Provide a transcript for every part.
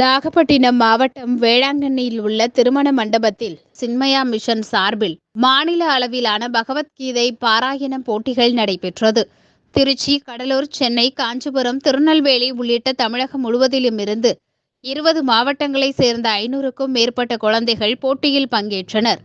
நாகப்பட்டினம் மாவட்டம் வேளாங்கண்ணியில் உள்ள திருமண மண்டபத்தில் சின்மயா மிஷன் சார்பில் மாநில அளவிலான பகவத்கீதை பாராயணம் போட்டிகள் நடைபெற்றது. திருச்சி கடலூர் சென்னை காஞ்சிபுரம் திருநெல்வேலி உள்ளிட்ட தமிழகம் முழுவதிலும் இருந்து இருபது மாவட்டங்களைச் சேர்ந்த ஐநூறுக்கும் மேற்பட்ட குழந்தைகள் போட்டியில் பங்கேற்றனர்.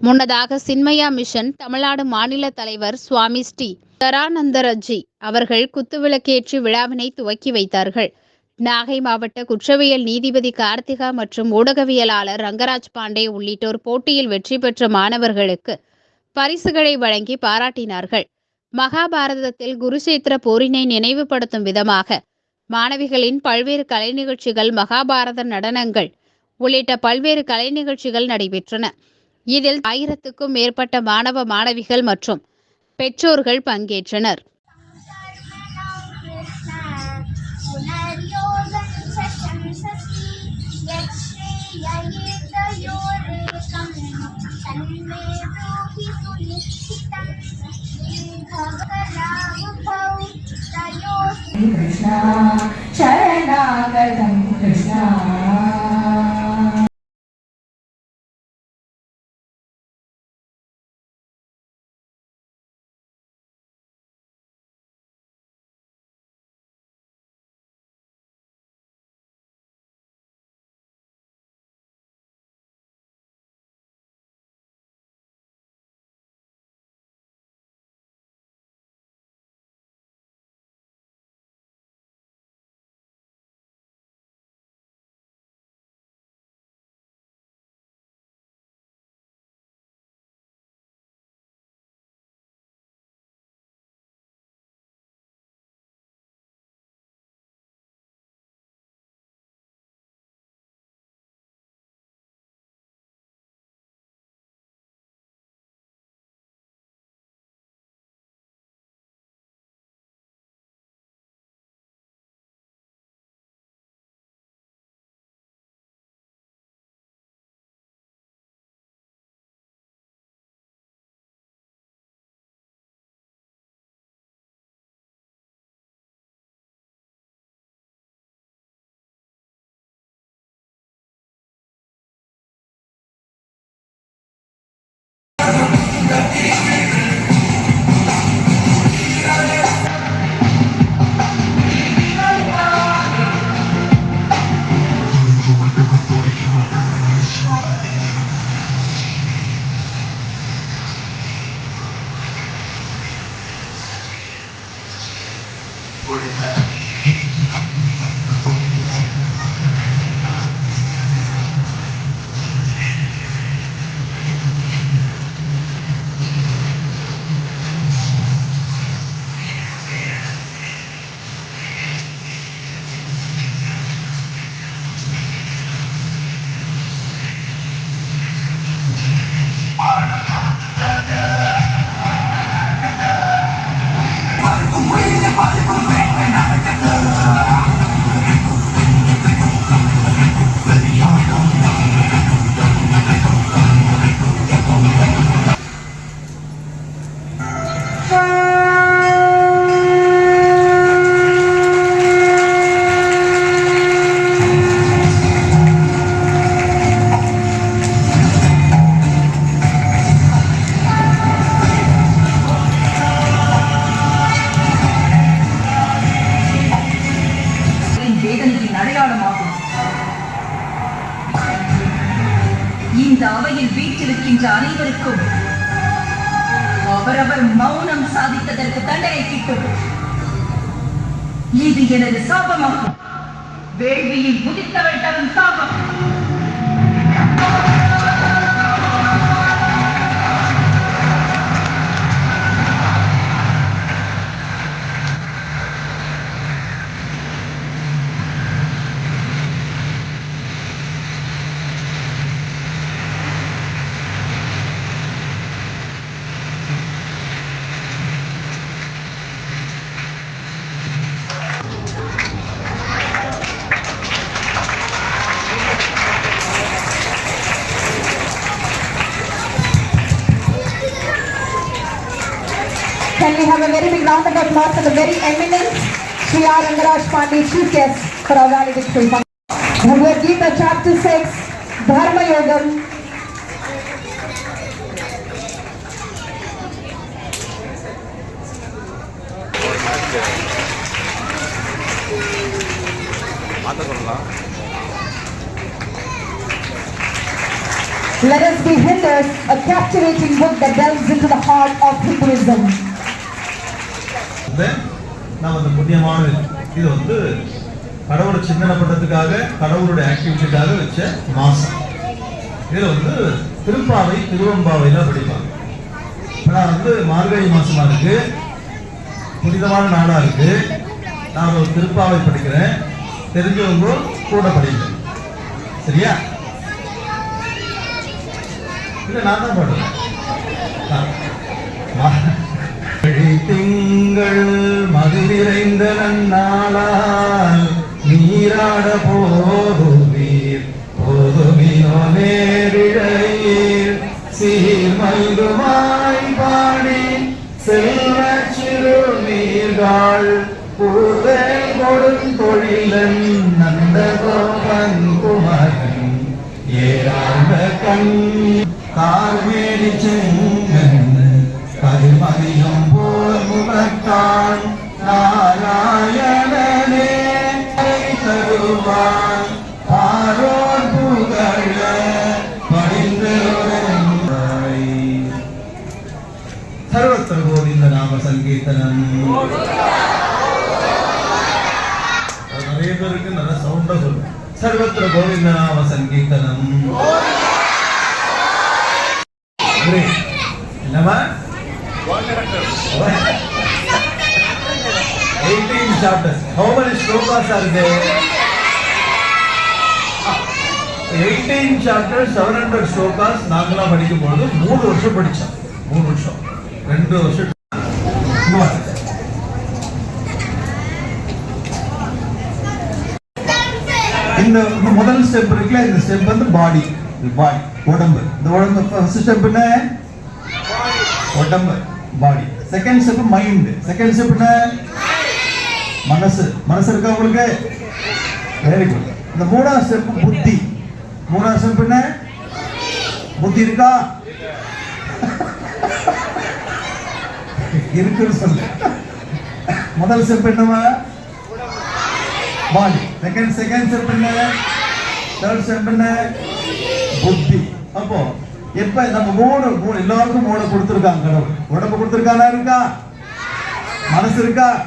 முன்னதாக சின்மயா மிஷன் தமிழ்நாடு மாநில தலைவர் சுவாமி ஸ்ரீ தரானந்தரஜி அவர்கள் குத்துவிளக்கேற்றி விழாவினை துவக்கி வைத்தார்கள். நாகை மாவட்ட குற்றவியல் நீதிபதி கார்த்திகா மற்றும் ஊடகவியலாளர் ரங்கராஜ் பாண்டே உள்ளிட்டோர் போட்டியில் வெற்றி பெற்ற மாணவர்களுக்கு பரிசுகளை வழங்கி பாராட்டினார்கள். மகாபாரதத்தில் குருசேத்திர போரினை நினைவுபடுத்தும் விதமாக மாணவிகளின் பல்வேறு கலை நிகழ்ச்சிகள் மகாபாரத நடனங்கள் உள்ளிட்ட பல்வேறு கலை நிகழ்ச்சிகள் நடைபெற்றன. இதில் ஆயிரத்துக்கும் மேற்பட்ட மாணவ மாணவிகள் மற்றும் பெற்றோர்கள் பங்கேற்றனர். कृष्णा शरणागतं कृष्णा வீற்றிருக்கின்ற அனைவருக்கும் அவரவர் மௌனம் சாதித்ததற்கு தண்டனை கிட்டும். இது எனது சாபமாகும். வேள்வியில் குதித்தவள் தரும் சாபம். we have a very big round of applause for the very eminent Sri R. Angaraj Pandey, Chief Guest for our valedictory function. Bhagavad Gita Chapter 6, Dharma Yogam. Let us be Hindus, a captivating book that delves into the heart of Hinduism. வந்து நாம் அந்த புண்ணியமான இது வந்து கடவுளை சிந்தனை பண்ணுறதுக்காக கடவுளுடைய ஆக்டிவிட்டிக்காக வச்ச மாசம் இதில் வந்து திருப்பாவை திருவம்பாவைலாம் படிப்பாங்க. ஆனால் வந்து மார்கழி மாசமா இருக்கு. புனிதமான நாளாக இருக்கு. நான் ஒரு திருப்பாவை படிக்கிறேன். தெரிஞ்சவங்க கூட படிக்கிறேன் சரியா? இல்லை நான் தான் பாடுறேன் வழி திங்கள் மதுவிரைந்த நன்னாளால் நீராட போதுவீர் போதுமினோ நேரிழையீர். சீர்மல்குமாய் பாடி செல்வ சிறு நீர்கள் கொடும் தொழிலன் நந்த கோபன் குமரன். ஏராள கண் கார்மேடி செங்கன் முகத்தான் நாராயணனே தருவான் ஆரோர் புகழ படிந்தோரை சர்வத்திர கோவிந்த நாம சங்கீர்த்தனம். நிறைய பேருக்கு நல்ல சவுண்டா சொல்லு சர்வத்திர கோவிந்த நாம சங்கீர்த்தனம். Great. 18 chapters. How many shlokas are there? 18 chapters, 700 shlokas நாங்களாம் படிக்கும்போது மூணு வருஷம் படிச்சோம் மூணு வருஷம். ரெண்டு வருஷம். இந்த முதல் ஸ்டெப் இருக்குல்ல இந்த ஸ்டெப் வந்து பாடி பாடி உடம்பு. இந்த உடம்பு ஃபர்ஸ்ட் ஸ்டெப் என்ன? உடம்பு body second step mind second step என்ன? மனசு மனசு இருக்கா உங்களுக்கு? வெரி குட் இந்த மூணாவது ஸ்டெப் புத்தி. மூணாவது ஸ்டெப் என்ன? புத்தி இருக்கா? இருக்குன்னு சொல்லு. முதல் ஸ்டெப் என்னவா? பாடி செகண்ட் செகண்ட் ஸ்டெப் என்ன? தேர்ட் ஸ்டெப் என்ன? புத்தி. அப்போ எப்ப நம்ம மூணு மூணு எல்லாருக்கும் மூணு கொடுத்துருக்காங்க கடவுள். உடம்பு கொடுத்துருக்கானா இருக்கா? மனசு இருக்கா?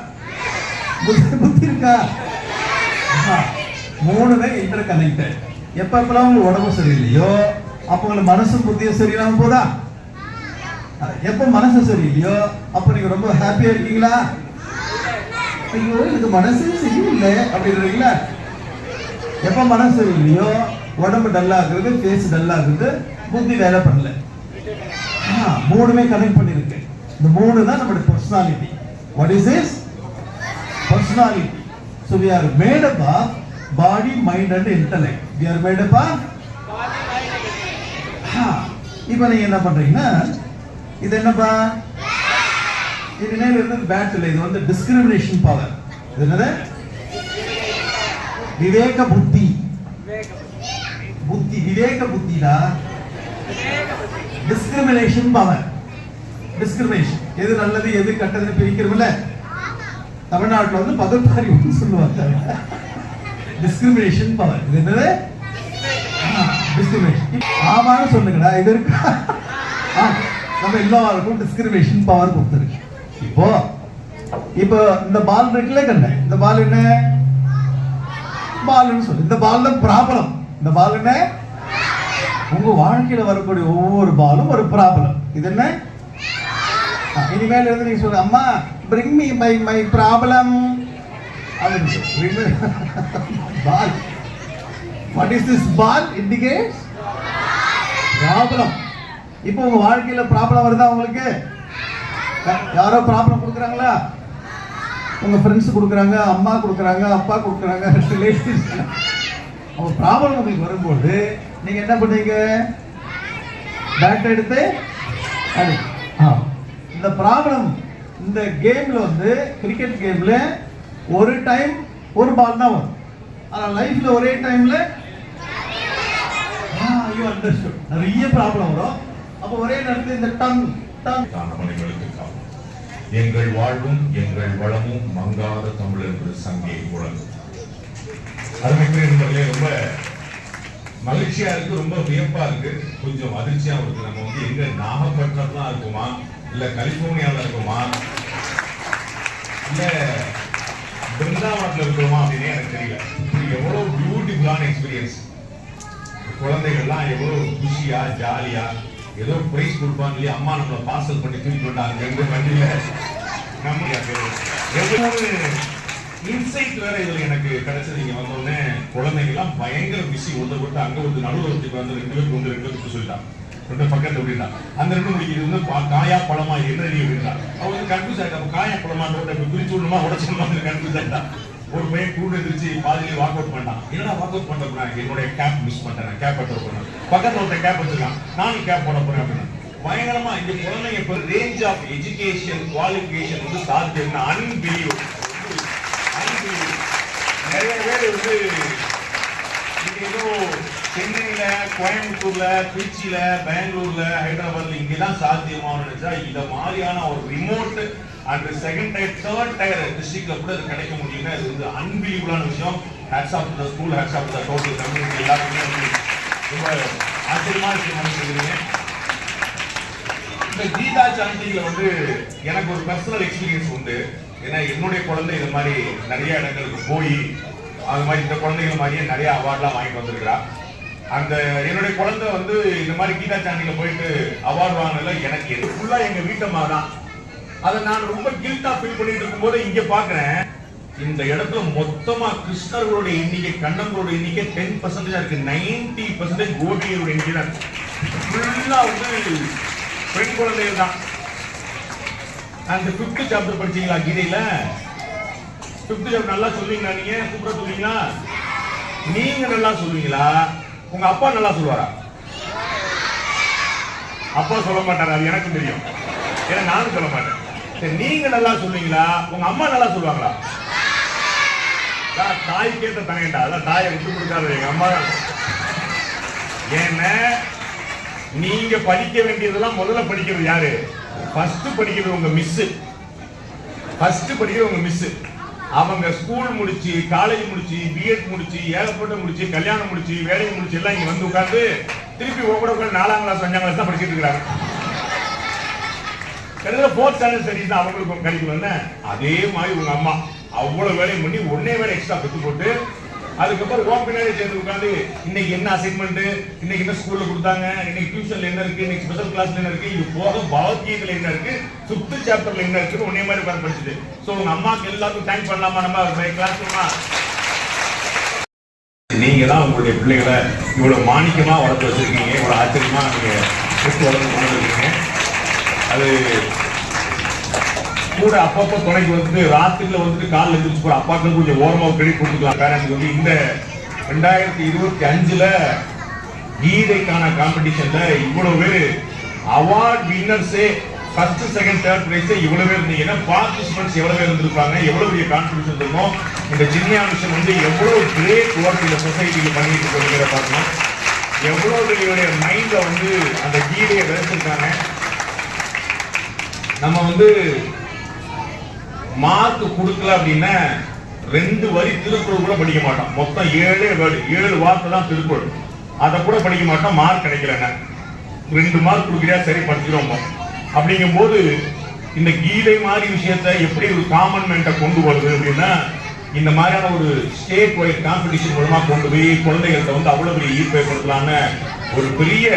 இருக்கா? மூணுமே இன்டர் கனெக்டட் எப்ப எப்பெல்லாம் உங்களுக்கு உடம்பு சரியில்லையோ அப்போ உங்களுக்கு மனசும் புத்தியும் சரியில்லாம போதா? எப்போ எப்ப மனசு சரியில்லையோ அப்ப நீங்க ரொம்ப ஹாப்பியா இருக்கீங்களா? ஐயோ எனக்கு மனசு சரியில்லை. அப்படின்றீங்களா எப்ப மனசு சரியில்லையோ உடம்பு டல்லா ஆகுறது ஃபேஸ் டல்லா ஆகுது புத்தி வேலை பண்ணல. மூணுமே கனெக்ட் பண்ணிருக்கு இந்த மூணு தான் நம்மளுடைய personality what is is personality so we are made up of body mind and intellect we are made up of இப்போ நீங்க என்ன பண்றீங்கன்னா இது என்னப்பா? இது என்ன இருந்து இல்லை. இது வந்து டிஸ்கிரிமினேஷன் பவர் இது என்னது? விவேக புத்தி. புத்தி. விவேக புத்திடா? டிஸ்கிரிமினேஷன் பவர் டிஸ்கிரிமினேஷன் எது நல்லது எது கெட்டதுன்னு பிரிக்கிறோம்ல? தமிழ்நாட்டில் வந்து பகுப்பாய்வு சொல்லுவாங்க. டிஸ்கிரிமினேஷன் பவர் இது என்னது? டிஸ்கிரிமினேஷன் ஆமான்னு சொல்லுங்கடா இது இருக்கா? ஆ, நம்ம எல்லாருக்கும் டிஸ்கிரிமினேஷன் பவர் கொடுத்துருக்கு. இப்போ இப்போ இந்த பால் இருக்குல்ல கண்ணு? இந்த பால் என்ன? பால்னு சொல்லு. இந்த பால் தான் ப்ராப்ளம் இந்த பால் என்ன? உங்க வாழ்க்கையில வரக்கூடிய ஒவ்வொரு பாலும் ஒரு ப்ராப்ளம் இது என்ன? இனிமேல் இருந்து நீங்க சொல்லுங்க அம்மா bring me my my problem ball what is this ball indicates problem இப்போ உங்க வாழ்க்கையில ப்ராப்ளம் வருதா உங்களுக்கு? யாரோ ப்ராப்ளம் கொடுக்குறாங்களா? உங்க ஃப்ரெண்ட்ஸ் கொடுக்குறாங்க அம்மா கொடுக்குறாங்க அப்பா கொடுக்குறாங்க ரிலேட்டிவ்ஸ் அவங்க ப்ராப்ளம் உங்களுக்கு வரும்போது நீங்க என்ன பண்ணுவீங்க பேட் எடுத்து அது ஆ. இந்த ப்ராப்ளம் இந்த கேம்ல வந்து கிரிக்கெட் கேம்ல ஒரு டைம் ஒரு பால் தான் வரும். ஆனால் லைஃப்ல ஒரே டைம்ல யூ அண்டர்ஸ்டுட் நிறைய ப்ராப்ளம் வரும். அப்போ ஒரே நேரத்தில் இந்த டங் டங் எங்கள் வாழ்வும் எங்கள் வளமும் மங்காத தமிழ் என்று சங்கே முழங்கும் அருமைக்குரிய நண்பர்களே ரொம்ப மகிழ்ச்சியா இருக்கு ரொம்ப வியப்பா இருக்கு. கொஞ்சம் அதிர்ச்சியா இருக்கு. நம்ம வந்து எங்க நாகப்பட்டினம் இருக்குமா? இல்லை கலிபோர்னியாவில் இருக்குமா இல்லை பிருந்தாவனத்தில் இருக்கிறோமா அப்படின்னு எனக்கு தெரியல. இது பியூட்டிஃபுல்லான எக்ஸ்பீரியன்ஸ் குழந்தைகள்லாம் எவ்வளோ குஷியா ஜாலியா ஏதோ பிரைஸ் கொடுப்பாங்க இல்லையா அம்மா நம்மளை பார்சல் பண்ணி தூக்கி விட்டாங்க ரெண்டு வண்டியில. நம்ம எவ்வளவு இன்சைட் வேற இதில் எனக்கு கிடைச்சது. இங்கே வந்தோடனே குழந்தைங்கள்லாம் பயங்கர பிஸி ஒன்று விட்டு அங்கே வந்து நடுவில் ஒருத்தி வந்து ரெண்டு பேருக்கு வந்து ரெண்டு பேருக்கு சொல்லிட்டாங்க. ரெண்டு பக்கத்துல அப்படின்னா அந்த ரெண்டு முடிக்கு இது வந்து பா- காயா பழமா என்ன நீ அப்படின்னா அவன் வந்து கன்ஃபியூஸ் ஆயிட்டா. காயா பழமா பிரிச்சு விடணுமா உடச்சிடணுமா கன்ஃபியூஸ் ஆகிட்டான் ஒரு பையன் கூட எந்திரிச்சு பாதிலே வாக் அவுட் பண்ணான். என்னடா வாக் அவுட் பண்றேன் என்னுடைய கேப் மிஸ் பண்றேன் கேப் எடுத்து போறேன். பக்கத்துல ஒருத்த கேப் வச்சிருக்கான். நானும் கேப் போட போறேன் அப்படின்னு. பயங்கரமா இந்த குழந்தைங்க இப்ப ரேஞ்ச் ஆஃப் எஜுகேஷன் குவாலிஃபிகேஷன் வந்து சாத்தியம் அன்பிலீவ் நிறைய பேர் வந்து இங்க ஏதோ சென்னையில கோயம்புத்தூர்ல திருச்சியில பெங்களூர்ல ஹைதராபாத்ல இங்கெல்லாம் சாத்தியமானு நினைச்சா இந்த மாதிரியான ஒரு remote and second tier third tier டிஸ்ட்ரிக்ட்ல கூட அது கிடைக்க முடியும்னா இது வந்து அன்பிலீவபிளான விஷயம். Hats off the school hats off the total community எல்லாருக்குமே வந்து ரொம்ப ஆச்சரியமா விஷயம் இந்த கீதா சாந்தியில வந்து எனக்கு ஒரு பர்சனல் எக்ஸ்பீரியன்ஸ் உண்டு. ஏன்னா என்னுடைய குழந்தை இது மாதிரி நிறைய இடங்களுக்கு போய் அது மாதிரி இந்த குழந்தைகள் மாதிரியே நிறைய அவார்ட்லாம் வாங்கிட்டு வந்திருக்கிறா. அந்த என்னுடைய குழந்தை வந்து இந்த மாதிரி கீதா சாந்தியில போயிட்டு அவார்டு வாங்கினதுல எனக்கு எது? ஃபுல்லா எங்க வீட்டம்மா தான். அதை நான் ரொம்ப கில்ட்டா ஃபீல் பண்ணிட்டு இருக்கும்போது இங்க பாக்குறேன். இந்த இடத்துல மொத்தமா கிருஷ்ணர்களுடைய எண்ணிக்கை கண்ணங்களோட எண்ணிக்கை டென் பர்சன்டேஜா இருக்கு. நைன்டி பர்சன்டேஜ் கோபியரோட எண்ணிக்கை தான் ஃபுல்லா வந்து பெண் குழந்தைகள் தான். அந்த ஃபிஃப்த் சாப்டர் படிச்சீங்களா கீதையில? ஃபிஃப்த் சாப்டர் நல்லா சொல்லுவீங்களா நீங்க? சூப்பரா சொல்லுவீங்களா? நீங்க நல்லா சொல்லுவீங்களா? உங்க அப்பா நல்லா சொல்லுவாரா? அப்பா சொல்ல மாட்டாரா? அது எனக்கும் தெரியும். ஏன்னா நானும் சொல்ல மாட்டேன். சரி நீங்க நல்லா சொல்லுவீங்களா உங்க அம்மா நல்லா சொல்லுவாங்களா? தாய் கேட்ட தனையண்டா அதான் தாயை விட்டு கொடுக்காத எங்க அம்மா தான். ஏன்னா நீங்க படிக்க வேண்டியதெல்லாம் முதல்ல படிக்கிறது யாரு? ஃபர்ஸ்ட் படிக்கிறது உங்க மிஸ் ஃபர்ஸ்ட் படிக்கிறது உங்க மிஸ் அவங்க ஸ்கூல் முடிச்சு காலேஜ் முடிச்சு பிஎட் முடிச்சு ஏகப்பட்ட முடிச்சு கல்யாணம் முடிச்சு வேலையை முடிச்சு எல்லாம் இங்க வந்து உட்காந்து திருப்பி ஒவ்வொரு உட்காந்து நாலாம் கிளாஸ் அஞ்சாம் கிளாஸ் தான் படிச்சுட்டு இருக்கிறாங்க. கிட்டத்தட்ட ஃபோர்த் ஸ்டாண்டர்ட் ஸ்டடிஸ் தான் அவங்களுக்கு கிடைக்கும் அதே மாதிரி உங்க அம்மா அவ்வளவு வேலையும் பண்ணி ஒன்னே வேலை எக்ஸ்ட்ரா பெற்று போட்டு அதுக்கப்புறம் ஓம் பின்னாடி சேர்ந்து உட்காந்து இன்னைக்கு என்ன அசைன்மெண்ட் இன்னைக்கு என்ன ஸ்கூல்ல கொடுத்தாங்க? இன்னைக்கு டியூஷன்ல என்ன இருக்கு? இன்னைக்கு ஸ்பெஷல் கிளாஸ்ல என்ன இருக்கு? இது போக பகவத்கீதையில என்ன இருக்கு? சுத்து சாப்டர்ல என்ன இருக்கு ஒன்னே மாதிரி உட்கார்ந்து படிச்சுது சோ உங்க அம்மாக்கு எல்லாருக்கும் தேங்க் பண்ணலாமா? நம்ம கிளாஸ் நீங்க தான் உங்களுடைய பிள்ளைகளை இவ்வளவு மாணிக்கமா வளர்த்து வச்சிருக்கீங்க. இவ்வளவு ஆச்சரியமா நீங்க வளர்த்து வளர்ந்துருக்கீங்க அது கூட அப்பப்போ துணைக்கு வந்துட்டு ராத்திரில வந்துட்டு காலில் எழுந்திரிச்சு போற அப்பாக்கள் கொஞ்சம் ஓரமாக கிரெடிட் கொடுத்துக்கலாம். பேரண்ட்ஸ் வந்து இந்த ரெண்டாயிரத்தி இருபத்தி அஞ்சுல கீதைக்கான காம்படிஷன்ல இவ்வளவு பேர் அவார்ட் வின்னர்ஸே ஃபர்ஸ்ட் செகண்ட் தேர்ட் பிரைஸ் இவ்வளவு பேர் இருந்தீங்கன்னா பார்ட்டிசிபென்ட்ஸ் எவ்வளவு பேர் இருந்திருப்பாங்க? எவ்வளவு பெரிய கான்ட்ரிபியூஷன் இருக்கும் இந்த சின்ன விஷயம் வந்து எவ்வளவு கிரேட் ஒர்க் இந்த சொசைட்டியில் பண்ணிட்டு இருக்கிற பார்க்கணும். எவ்வளவு பெரிய மைண்ட்ல வந்து அந்த கீதையை விதைச்சிருக்காங்க. நம்ம வந்து மார்க் கொடுக்கல அப்படின்னா ரெண்டு வரி திருக்குறள் கூட படிக்க மாட்டோம். மொத்தம் ஏழு வரி ஏழு வார்த்தை தான் திருக்குறள். அதை கூட படிக்க மாட்டோம். மார்க் கிடைக்கலன்னா ரெண்டு மார்க் கொடுக்குறியா? சரி படிச்சிருவோம். அப்படிங்கும் போது இந்த கீதை மாதிரி விஷயத்த எப்படி ஒரு காமன் மேன்ட்ட கொண்டு வருது அப்படின்னா இந்த மாதிரியான ஒரு ஸ்டேட் வைட் காம்படிஷன் மூலமாக கொண்டு போய் குழந்தைகள்கிட்ட வந்து அவ்வளோ பெரிய ஈர்ப்பு ஏற்படுத்தலான்னு ஒரு பெரிய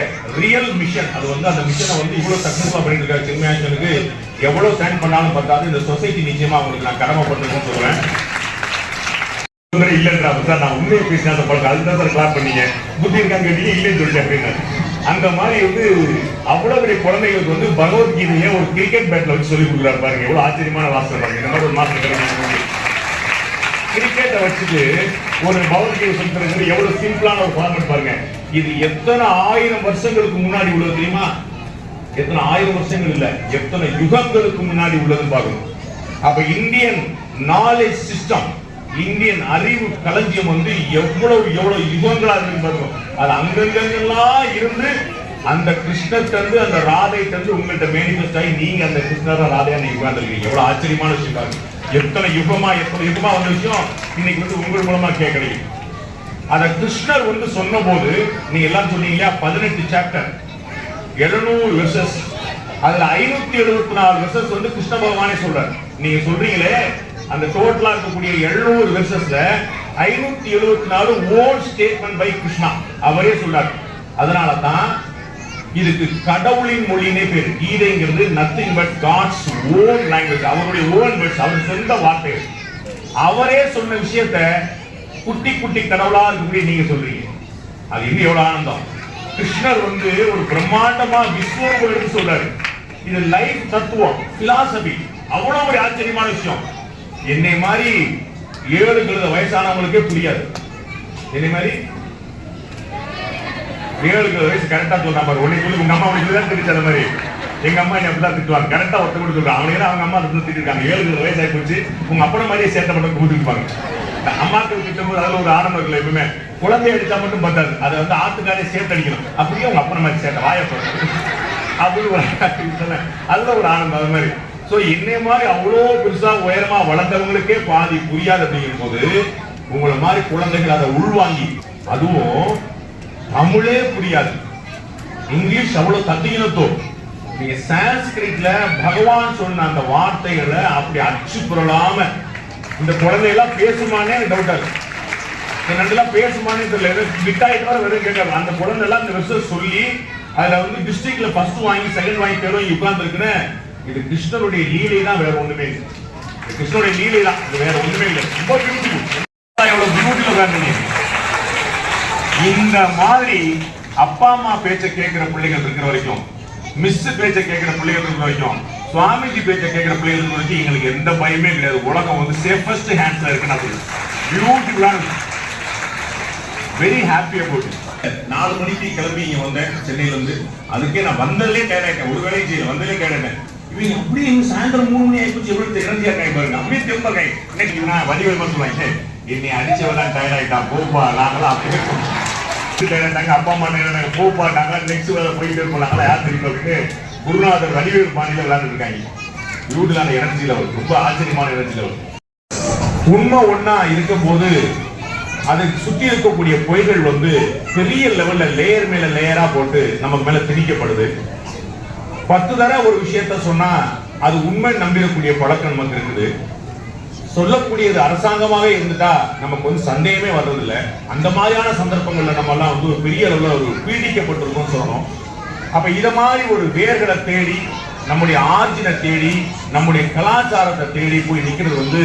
ரியல் மிஷன் அது வந்து அந்த மிஷனை வந்து இவ்வளவு சக்சஸ்ஃபுல்லா பண்ணிட்டு இருக்காரு சின்மயாசனுக்கு எவ்வளவு தேங்க் பண்ணாலும் பார்த்தாலும் இந்த சொசைட்டி நிச்சயமா அவங்களுக்கு நான் கடமைப்பட்டிருக்கேன்னு சொல்றேன். இல்லைன்றா சார் நான் உண்மையை பேசினா அந்த படம் அதுதான் சார் கிளாப் பண்ணீங்க. புத்தி இருக்காங்க கேட்டீங்க இல்லைன்னு சொல்லிட்டேன் அப்படின்னு அந்த மாதிரி வந்து அவ்வளவு பெரிய குழந்தைகளுக்கு வந்து பகவத்கீதையை ஒரு கிரிக்கெட் பேட்ல வச்சு சொல்லி கொடுக்குறாரு பாருங்க. எவ்வளவு ஆச்சரியமான வாசனை பாருங்க. இந்த மாதிரி ஒரு மாசம் கிரிக்கெட்டை வச்சுட்டு ஒரு பவுண்டரி சொல்றது எவ்வளவு சிம்பிளான ஒரு ஃபார்மட் பாருங்க. இது எத்தனை ஆயிரம் வருஷங்களுக்கு முன்னாடி உள்ளது தெரியுமா? எத்தனை ஆயிரம் வருஷங்கள் இல்ல. எத்தனை யுகங்களுக்கு முன்னாடி உள்ளதுன்னு பார்க்கணும். அப்ப இந்தியன் நாலேஜ் சிஸ்டம் இந்தியன் அறிவு களஞ்சியம் வந்து எவ்வளவு எவ்வளவு யுகங்களா இருக்குன்னு பாருங்க அது அங்கங்கெல்லாம் இருந்து அந்த கிருஷ்ணர் அந்த ராதை தந்து உங்கள்ட்ட மேனிஃபெஸ்ட் ஆகி நீங்க அந்த கிருஷ்ணரா ராதையா நீங்க உட்கார்ந்துருக்கீங்க. எவ்வளவு ஆச்சரியமான விஷயம் பாருங்க. எத்தனை யுகமா எத்தனை யுகமா வந்த விஷயம் இன்னைக்கு வந்து உங்கள் மூலமா கேட்கறீங்க அத கிருஷ்ணர் வந்து சொன்னபோது நீங்க எல்லாம் சொன்னீங்க இல்லையா பதினெட்டு சாப்டர் எழுநூறு வெர்சஸ் அதுல ஐநூத்தி எழுபத்தி நாலு வெர்சஸ் வந்து கிருஷ்ண பகவானே சொல்றாரு. நீங்க சொல்றீங்களே அந்த டோட்டலா இருக்கக்கூடிய எழுநூறு வெர்சஸ்ல ஐநூத்தி எழுபத்தி நாலு ஓன் ஸ்டேட்மெண்ட் பை கிருஷ்ணா. அவரே சொல்றாரு. அதனால தான் இதுக்கு கடவுளின் மொழினே பேர். கீதைங்கிறது nothing but God's own language அவருடைய ஓன் வேர்ட்ஸ் அவர் சொந்த வார்த்தைகள். அவரே சொன்ன விஷயத்த குட்டி குட்டி கடவுளா இருக்கக்கூடிய நீங்க சொல்றீங்க. அது இன்னும் எவ்வளவு ஆனந்தம்? கிருஷ்ணர் வந்து ஒரு பிரம்மாண்டமா விஸ்வரூபம் எடுத்து சொல்றாரு. இது லைஃப் தத்துவம் பிலாசபி அவ்வளவு ஒரு ஆச்சரியமான விஷயம். என்னை மாதிரி ஏழு கழுத வயசானவங்களுக்கே புரியாது. என்னை மாதிரி ஏழு வயசு கரெக்டா சொல்றான் பாரு. உன்னை சொல்லி உங்க அம்மா உனக்கு தான் தெரிஞ்ச அந்த மாதிரி? எங்க அம்மா என்ன அப்படிதான் திட்டுவாங்க. கரெக்டா ஒருத்த கூட சொல்றாங்க அவங்க அவங்க அம்மா அதை திட்டிருக்காங்க. ஏழு வயசு ஆகி போச்சு. உங்க அப்பன மாதிரியே சேட்டை மட்டும் கூட்டிருப்பாங்க. அம்மாக்கள் திட்டும் போது அதுல ஒரு ஆரம்பம் இருக்குல்ல எப்பவுமே? குழந்தை அடிச்சா மட்டும் பத்தாது. அதை வந்து ஆத்துக்காரே சேர்த்து அடிக்கணும். அப்படியே உங்க அப்பன மாதிரி சேட்டை. வாய அப்படி ஒரு சொன்னேன். அதுல ஒரு ஆனந்தம் அது மாதிரி. சோ என்னை மாதிரி அவ்வளோ பெருசா உயரமா வளர்ந்தவங்களுக்கே பாதி புரியாது அப்படிங்கும் போது உங்களை மாதிரி குழந்தைகள் அதை உள்வாங்கி அதுவும் தமிழே புரியாது. இங்கிலீஷ் அவ்வளவு தத்தியினத்தோ நீங்க சான்ஸ்கிரிட்ல பகவான் சொன்ன அந்த வார்த்தைகளை அப்படி அச்சு புரளாம இந்த குழந்தையெல்லாம் பேசுமானே எனக்கு டவுட்டா இருக்கு. பேசுமானே தெரியல. ஏதோ மிட்டாயிட்டு வர வெறும் கேட்காது. அந்த குழந்தை எல்லாம் இந்த விஷயம் சொல்லி அதுல வந்து டிஸ்ட்ரிக்ட்ல ஃபர்ஸ்ட் வாங்கி செகண்ட் வாங்கி தேர்வு உட்கார்ந்து இருக்குன்னு இது கிருஷ்ணருடைய லீலை தான் வேற ஒண்ணுமே இல்லை. கிருஷ்ணனுடைய கிருஷ்ணருடைய லீலை தான். இது வேற ஒண்ணுமே இல்லை. ரொம்ப பியூட்டிஃபுல் எவ்வளவு பியூட்டிஃபுல் இந்த மாதிரி அப்பா அம்மா பேச்ச கேட்கிற பிள்ளைகள் இருக்கிற வரைக்கும் மிஸ் பேச்ச கேட்கிற பிள்ளைகள் இருக்கிற வரைக்கும் சுவாமிஜி பேச்ச கேட்கிற பிள்ளைகள் இருக்கிற வரைக்கும் எங்களுக்கு எந்த பயமே கிடையாது. உலகம் வந்து சேஃபஸ்ட் ஹேண்ட்ஸ்ல இருக்கு நான் சொல்லுவேன் பியூட்டிஃபுல்லான வெரி ஹாப்பி அபவுட் நாலு மணிக்கு கிளம்பி இங்க வந்தேன் சென்னையில இருந்து அதுக்கே நான் வந்ததுலேயே டயர்டாயிட்டேன் ஒரு வேலையும் செய்யல வந்ததுலேயே கேட்டேன் இவங்க அப்படியே இவங்க சாயந்தரம் மூணு மணி ஆயிடுச்சு எவ்வளவு திறந்தியா கை பாருங்க. அப்படியே தெம்ப கை. இன்னைக்கு நான் வடி சொல்லுவாங்க என்னை அடிச்சவெல்லாம் டயர்ட் ஆயிட்டான் போப்பா நாங்களாம் அப்படியே டயர்டாங்க அப்பா அம்மா என்ன போப்பா நாங்க நெக்ஸ்ட் வேலை போயிட்டு போனாங்களா யார் தெரியும் அப்படின்னு குருநாதர் வடிவேல் பாணியில விளையாண்டு இருக்காங்க. பியூட்டிலான எனர்ஜி லெவல் ரொம்ப ஆச்சரியமான எனர்ஜி லெவல் உண்மை ஒன்னா இருக்கும் போது அதை சுற்றி இருக்கக்கூடிய பொய்கள் வந்து பெரிய லெவல்ல லேயர் மேல லேயரா போட்டு நமக்கு மேல திணிக்கப்படுது. பத்து தடவை ஒரு விஷயத்த சொன்னா அது உண்மை நம்பிடக்கூடிய பழக்கம் நமக்கு இருக்குது. சொல்லக்கூடியது அரசாங்கமாவே இருந்துட்டா நமக்கு வந்து சந்தேகமே வர்றதில்ல. அந்த மாதிரியான சந்தர்ப்பங்கள்ல நம்ம எல்லாம் வந்து ஒரு பெரிய அளவில் ஒரு பீடிக்கப்பட்டிருக்கோம் சொல்லணும். அப்ப இத மாதிரி ஒரு வேர்களை தேடி நம்முடைய ஆர்ஜினை தேடி நம்முடைய கலாச்சாரத்தை தேடி போய் நிற்கிறது வந்து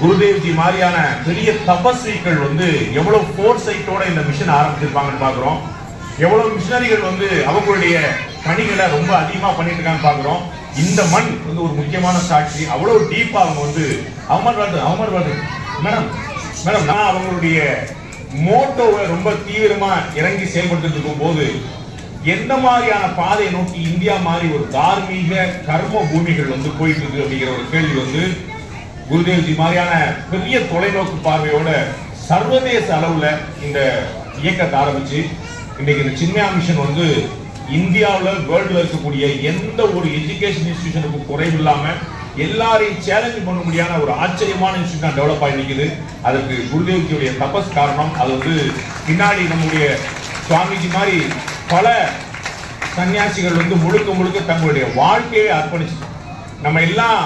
குருதேவ்ஜி மாதிரியான பெரிய தபஸ்விகள் வந்து எவ்வளவு ஃபோர்சைட்டோட இந்த மிஷன் ஆரம்பிச்சிருப்பாங்கன்னு பாக்குறோம் எவ்வளவு மிஷினரிகள் வந்து அவங்களுடைய பணிகளை ரொம்ப அதிகமா பண்ணிட்டு இருக்காங்கன்னு பாக்குறோம் இந்த மண் வந்து ஒரு முக்கியமான சாட்சி. அவ்வளவு டீப்பா அவங்க வந்து அமர் வாடு அமர் மேடம் மேடம் நான் அவங்களுடைய மோட்டோவை ரொம்ப தீவிரமா இறங்கி செயல்பட்டு இருக்கும் போது எந்த மாதிரியான பாதையை நோக்கி இந்தியா மாதிரி ஒரு தார்மீக கர்ம பூமிகள் வந்து போயிட்டு இருக்கு அப்படிங்கிற ஒரு கேள்வி வந்து குருதேவ்ஜி மாதிரியான பெரிய தொலைநோக்கு பார்வையோட சர்வதேச அளவுல இந்த இயக்கத்தை ஆரம்பிச்சு இன்னைக்கு இந்த சின்மயா மிஷன் வந்து இந்தியாவில் வேர்ல்டில் இருக்கக்கூடிய எந்த ஒரு எஜுகேஷன் குறையும் இல்லாமல் எல்லாரையும் சேலஞ்ச் பண்ண முடியாத ஒரு ஆச்சரியமான இன்ஸ்டியூட் டெவலப் ஆகி நிக்குது. அதற்கு குருதேவ்ஜியுடைய தபஸ் காரணம். அது வந்து பின்னாடி நம்முடைய சுவாமிஜி மாதிரி பல சன்னியாசிகள் வந்து முழுக்க முழுக்க தங்களுடைய வாழ்க்கையை அர்ப்பணிச்சு நம்ம எல்லாம்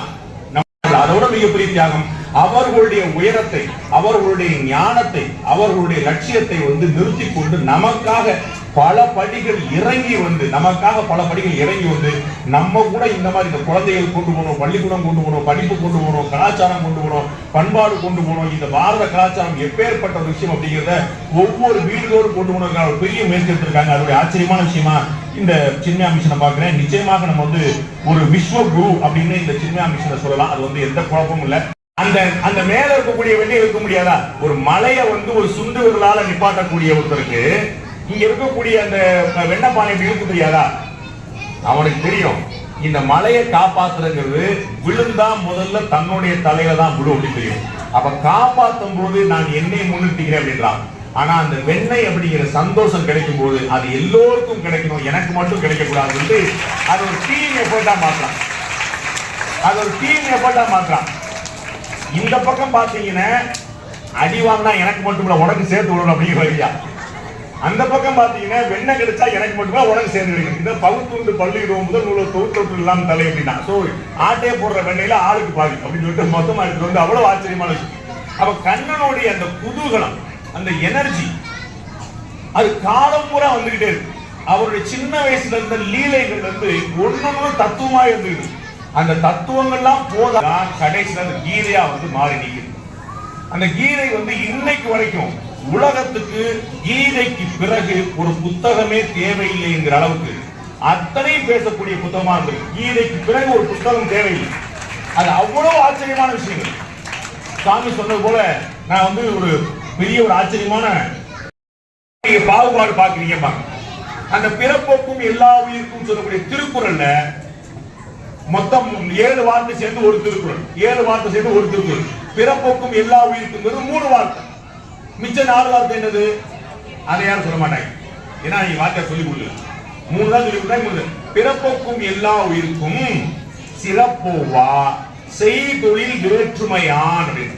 நம்ம அதோட மிகப்பெரிய தியாகம். அவர்களுடைய உயரத்தை அவர்களுடைய ஞானத்தை அவர்களுடைய லட்சியத்தை வந்து நிறுத்தி கொண்டு நமக்காக பல படிகள் இறங்கி வந்து நமக்காக பல படிகள் இறங்கி வந்து நம்ம கூட இந்த மாதிரி இந்த குழந்தைகள் கொண்டு போகணும் பள்ளிக்கூடம் கொண்டு போகணும் படிப்பு கொண்டு போகணும் கலாச்சாரம் கொண்டு போகணும் பண்பாடு கொண்டு போகணும் இந்த பாரத கலாச்சாரம் எப்பேற்பட்ட விஷயம் அப்படிங்கிறத ஒவ்வொரு வீடுகளோடு கொண்டு போகணும் ஒரு பெரிய முயற்சி எடுத்திருக்காங்க. அதோடைய ஆச்சரியமான விஷயமா இந்த சின்மயா மிஷனை பார்க்குறேன். நிச்சயமாக நம்ம வந்து ஒரு விஸ்வ குரு அப்படின்னு இந்த சின்மயா மிஷனை சொல்லலாம். அது வந்து எந்த குழப்பமும் இல்லை. அந்த அந்த மேல இருக்கக்கூடிய வெளியே இருக்க முடியாதா? ஒரு மலையை வந்து ஒரு சுண்டு நிப்பாட்டக்கூடிய ஒருத்தருக்கு இங்க இருக்கக்கூடிய அந்த வெண்ணப்பானை இப்படி இருக்க முடியாதா அவனுக்கு தெரியும். இந்த மலையை காப்பாத்துறங்கிறது விழுந்தா முதல்ல தன்னுடைய தலையில தான் விழும் அப்படின்னு தெரியும். அப்ப காப்பாத்தும் போது நான் என்னை முன்னிட்டுக்கிறேன் அப்படின்றான். ஆனா அந்த வெண்ணெய் அப்படிங்கிற சந்தோஷம் கிடைக்கும் போது அது எல்லோருக்கும் கிடைக்கணும். எனக்கு மட்டும் கிடைக்கக்கூடாது வந்து அது ஒரு டீம் எஃபர்ட்டா மாற்றான் அது ஒரு டீம் எஃபர்ட்டா மாற்றான் இந்த பக்கம் பாத்தீங்கன்னா அடி வாங்கினா எனக்கு மட்டும் இல்லை உனக்கு சேர்த்து விடணும் அப்படிங்கிற வழியா அந்த பக்கம் பாத்தீங்கன்னா வெண்ணெய் கிடைச்சா எனக்கு மட்டுமே உடனே சேர்ந்து இந்த பகுத்துண்டு பள்ளியிடுவோம் முதல் நூலை தொகுத்தொற்று இல்லாம தலை அப்படின்னா சோ ஆட்டையே போடுற வெண்ணையில ஆளுக்கு பாதி அப்படின்னு சொல்லிட்டு மொத்தமா எடுத்துட்டு வந்து அவ்வளவு ஆச்சரியமான விஷயம். அப்ப கண்ணனுடைய அந்த குதூகலம் அந்த எனர்ஜி அது காலம் பூரா வந்துகிட்டே இருக்கு. அவருடைய சின்ன வயசுல இருந்த லீலைகள் வந்து ஒன்னொன்னு தத்துவமா இருந்தது. அந்த தத்துவங்கள்லாம் போதான் கடைசியில அந்த கீதையா வந்து மாறி நிற்கிறது அந்த கீதை வந்து இன்னைக்கு வரைக்கும் உலகத்துக்கு கீதைக்கு பிறகு ஒரு புத்தகமே தேவையில்லைங்கிற அளவுக்கு அத்தனையும் பேசக்கூடிய புத்தகமா இருந்தது கீதைக்கு பிறகு ஒரு புத்தகம் தேவையில்லை. அது அவ்வளவு ஆச்சரியமான விஷயங்கள். சாமி சொன்னது போல நான் வந்து ஒரு பெரிய ஒரு ஆச்சரியமான நீங்க பாகுபாடு பாக்குறீங்க அந்த பிறப்போக்கும் எல்லா உயிருக்கும் சொல்லக்கூடிய திருக்குறள்ல மொத்தம் ஏழு வார்த்தை சேர்ந்து ஒரு திருக்குறள். ஏழு வார்த்தை சேர்ந்து ஒரு திருக்குறள். பிறப்போக்கும் எல்லா உயிருக்கும் மூணு வார்த்தை. மிச்ச நாலு வார்த்தை என்னது? அதை யாரும் சொல்ல மாட்டாங்க. ஏன்னா நீ வார்த்தை சொல்லி கொடுக்கல மூணு தான் சொல்லி கொடுத்தா மூணு. பிறப்போக்கும் எல்லா உயிருக்கும் சிறப்போவா? செய்தொழில் வேற்றுமையான் அப்படின்னு.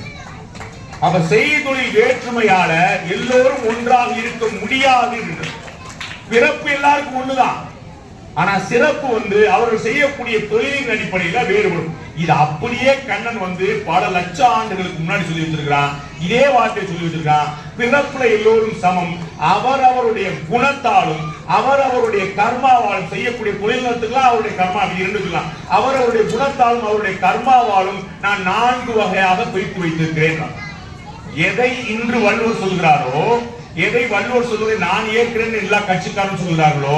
அப்ப செய்தொழில் வேற்றுமையால எல்லோரும் ஒன்றாக இருக்க முடியாது என்று பிறப்பு எல்லாருக்கும் ஒண்ணுதான். ஆனா சிறப்பு வந்து அவர்கள் செய்யக்கூடிய தொழிலின் அடிப்படையில வேறுபடும். இது அப்படியே கண்ணன் வந்து பல லட்சம் ஆண்டுகளுக்கு முன்னாடி சொல்லி வச்சிருக்கிறான். இதே வார்த்தையை சொல்லி வச்சிருக்கான் பிறப்புல எல்லோரும் சமம். அவர் அவருடைய குணத்தாலும் அவர் அவருடைய கர்மாவாலும் செய்யக்கூடிய தொழில்நுட்பத்துக்கெல்லாம் அவருடைய கர்மா. அப்படி இருந்துக்கலாம் அவர் அவருடைய குணத்தாலும் அவருடைய கர்மாவாலும் நான் நான்கு வகையாக பிரித்து வைத்திருக்கிறேன். எதை இன்று வள்ளுவர் சொல்கிறாரோ எதை வள்ளுவர் சொல்வதை நான் ஏற்கிறேன் எல்லா கட்சிக்காரரும் சொல்கிறார்களோ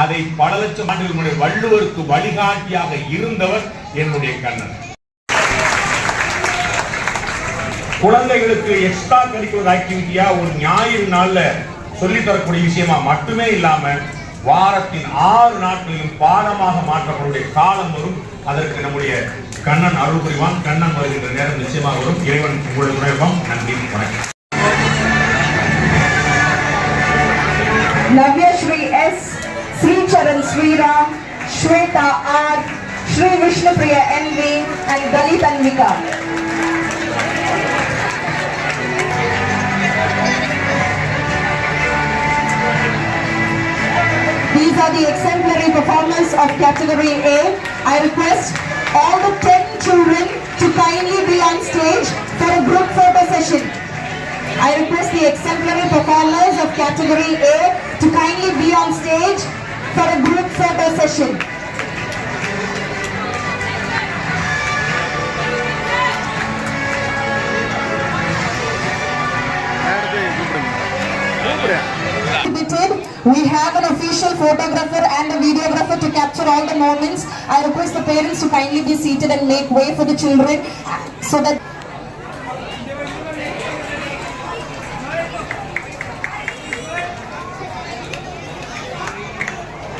அதை பல லட்சம் ஆண்டுகள் முன்னாடி வள்ளுவருக்கு வழிகாட்டியாக இருந்தவர் என்னுடைய கண்ணன். குழந்தைகளுக்கு எக்ஸ்ட்ரா கரிக்குலர் ஆக்டிவிட்டியா ஒரு ஞாயிறு நாள்ல சொல்லி தரக்கூடிய விஷயமா மட்டுமே இல்லாம வாரத்தின் ஆறு நாட்களிலும் பாடமாக மாற்றக்கூடிய காலம் வரும். அதற்கு நம்முடைய கண்ணன் அருள் புரிவான். கண்ணன் வருகின்ற நேரம் நிச்சயமாக வரும். இறைவன் உங்களுடைய துணைவம் நன்றி வணக்கம். Navya S. Charan Sriram, Shweta R, Shri Vishnupriya NV and Anvika. These are the exemplary performers of category A. I request all the 10 children to kindly be on stage for a group photo session. I request the exemplary performers of category A to kindly be on stage for a group photo session. We have an official photographer and a videographer to capture all the moments. I request the parents to kindly be seated and make way for the children uh, so that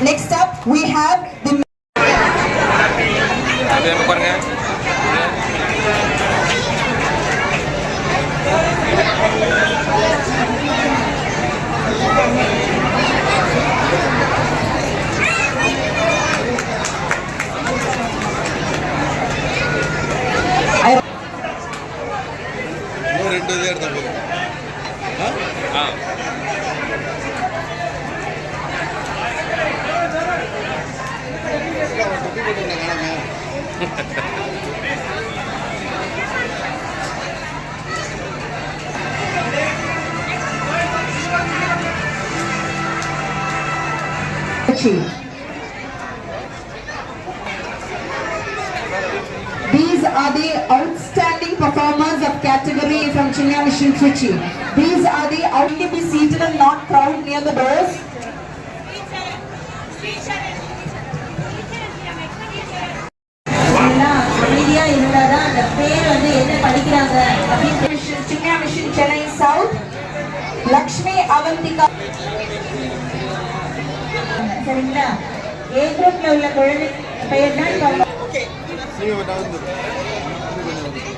Next up, we have the These are the outstanding performers of category from Chinya Mission Trichy. These are the only be seated and not crowd near the doors. குரூப்ல உள்ள குழந்தை பெயர் தான் இப்போ நீங்க வந்து